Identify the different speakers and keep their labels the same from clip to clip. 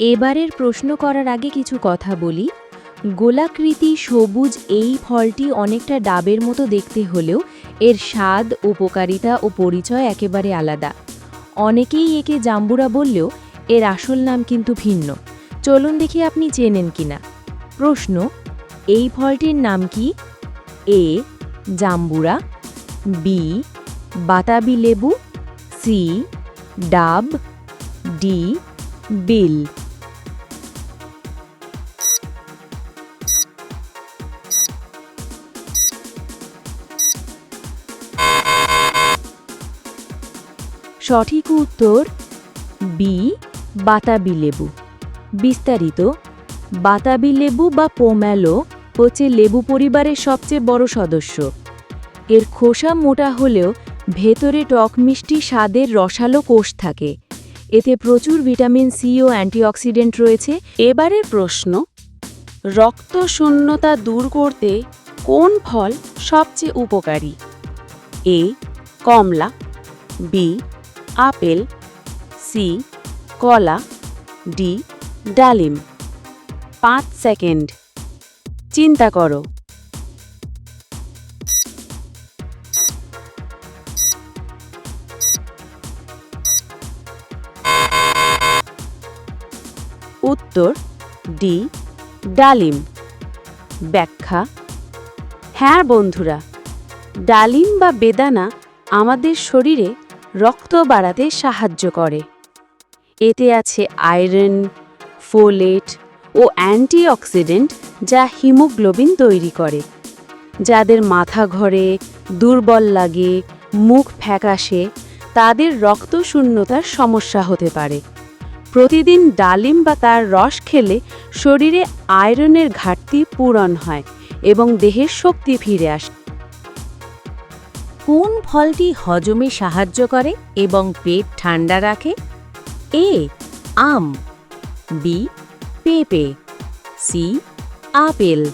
Speaker 1: এবারের প্রশ্ন করার আগে কিছু কথা বলি। গোলাকৃতি সবুজ এই ফলটি অনেকটা ডাবের মতো দেখতে হলেও এর স্বাদ, উপকারিতা ও পরিচয় একেবারে আলাদা। অনেকেই একে জাম্বুরা বললেও এর আসল নাম কিন্তু ভিন্ন। চলুন দেখি আপনি চেনেন কিনা। প্রশ্ন, এই ফলটির নাম কি? এ, জাম্বুরা, বি, বাতাবি লেবু, সি, ডাব, ডি, বিল। সঠিক উত্তর বি, বাতাবি লেবু। বিস্তারিত, বাতাবি লেবু বা পোম্যালো হচ্ছে লেবু পরিবারের সবচেয়ে বড় সদস্য। এর খোসা মোটা হলেও ভেতরে টক মিষ্টি স্বাদের রসালো কোষ থাকে। এতে প্রচুর ভিটামিন সি ও অ্যান্টিঅক্সিডেন্ট রয়েছে।
Speaker 2: এবারের প্রশ্ন, রক্ত শূন্যতা দূর করতে কোন ফল সবচেয়ে উপকারী? এ, কমলা, বি আপেল সি কলা ডি ডালিম। পাঁচ সেকেন্ড। চিন্তা করো। উত্তর ডি ডালিম। ব্যাখ্যা হ্যাঁ বন্ধুরা, ডালিম বা বেদানা আমাদের শরীরে রক্ত বাড়াতে সাহায্য করে। এতে আছে আয়রন, ফোলেট ও অ্যান্টিঅক্সিডেন্ট যা হিমোগ্লোবিন তৈরি করে, যাদের মাথা ঘরে, দুর্বল লাগে, মুখ ফ্যাকাশে, তাদের রক্তশূন্যতার সমস্যা হতে পারে। প্রতিদিন ডালিম বা তার রস খেলে শরীরে আয়রনের ঘাটতি পূরণ হয় এবং দেহের শক্তি ফিরে আসে।
Speaker 1: কোন ফলটি হজমে সাহায্য করে এবং পেট ঠান্ডা রাখে? এ, আম, বি, পেঁপে, সি, আপেল,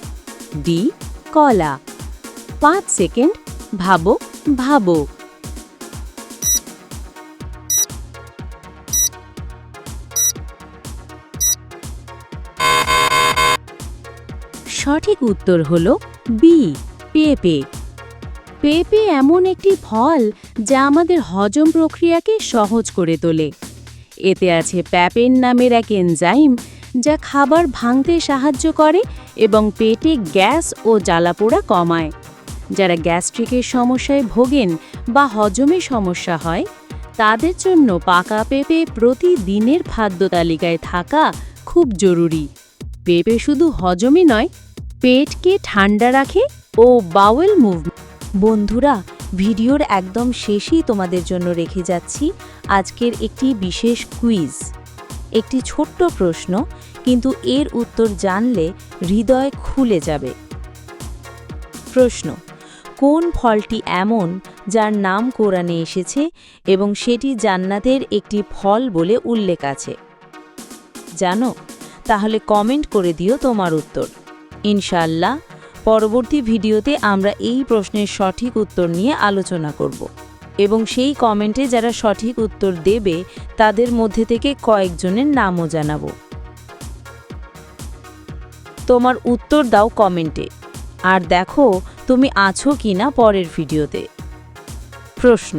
Speaker 1: ডি, কলা। পাঁচ সেকেন্ড ভাবো ভাবো। সঠিক উত্তর হল বি, পেঁপে। পেঁপে এমন একটি ফল যা আমাদের হজম প্রক্রিয়াকে সহজ করে তোলে। এতে আছে প্যাপেন নামের এক এনজাইম যা খাবার ভাঙতে সাহায্য করে এবং পেটে গ্যাস ও জ্বালাপোড়া কমায়। যারা গ্যাস্ট্রিকের সমস্যায় ভোগেন বা হজমে সমস্যা হয়, তাদের জন্য পাকা পেঁপে প্রতিদিনের খাদ্য তালিকায় থাকা খুব জরুরি। পেঁপে শুধু হজমই নয়, পেটকে ঠান্ডা রাখে ও বাওয়েল মুভ বন্ধুরা, ভিডিওর একদম শেষেই তোমাদের জন্য রেখে যাচ্ছি আজকের একটি বিশেষ কুইজ একটি ছোট্ট প্রশ্ন, কিন্তু এর উত্তর জানলে হৃদয় খুলে যাবে। প্রশ্ন, কোন ফলটি এমন যার নাম কোরআনে এসেছে এবং সেটি জান্নাতের একটি ফল বলে উল্লেখ আছে? জানো? তাহলে কমেন্ট করে দিও তোমার উত্তর। ইনশাল্লাহ পরবর্তী ভিডিওতে আমরা এই প্রশ্নের সঠিক উত্তর নিয়ে আলোচনা করব। এবং সেই কমেন্টে যারা সঠিক উত্তর দেবে, তাদের মধ্যে থেকে কয়েকজনের নামও জানাব। তোমার উত্তর দাও কমেন্টে। আর দেখো, তুমি আছো কিনা পরের ভিডিওতে। প্রশ্ন,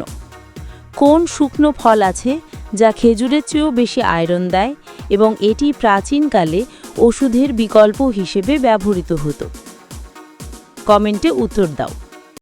Speaker 1: কোন শুকনো ফল আছে যা খেজুরের চেয়েও বেশি আয়রন দেয় এবং এটি প্রাচীনকালে ওষুধের বিকল্প হিসেবে ব্যবহৃত হতো? কমেন্টে উত্তর দাও।